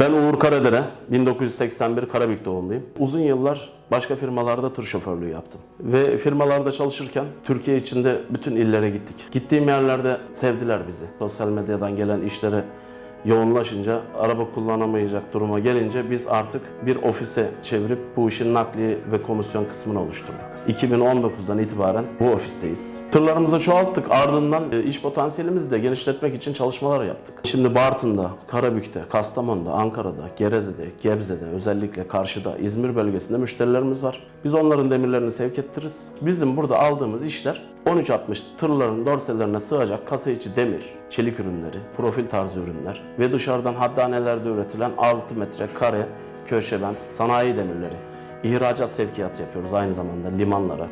Ben Uğur Karadere, 1981 Karabük doğumluyum. Uzun yıllar başka firmalarda tır şoförlüğü yaptım. Ve firmalarda çalışırken Türkiye içinde bütün illere gittik. Gittiğim yerlerde sevdiler bizi. Sosyal medyadan gelen işlere yoğunlaşınca, araba kullanamayacak duruma gelince biz artık bir ofise çevirip bu işin nakliye ve komisyon kısmını oluşturduk. 2019'dan itibaren bu ofisteyiz. Tırlarımızı çoğalttık. Ardından e, iş potansiyelimizi de genişletmek için çalışmalar yaptık. Şimdi Bartın'da, Karabük'te, Kastamonu'da, Ankara'da, Gerede'de, Gebze'de, özellikle Karşı'da, İzmir bölgesinde müşterilerimiz var. Biz onların demirlerini sevk ettiririz. Bizim burada aldığımız işler 1360 tırların dorselerine sığacak kasa içi demir, çelik ürünleri, profil tarzı ürünler ve dışarıdan haddanelerde üretilen 6 metre kare köşebent sanayi demirleri. İhracat sevkiyatı yapıyoruz aynı zamanda limanlara.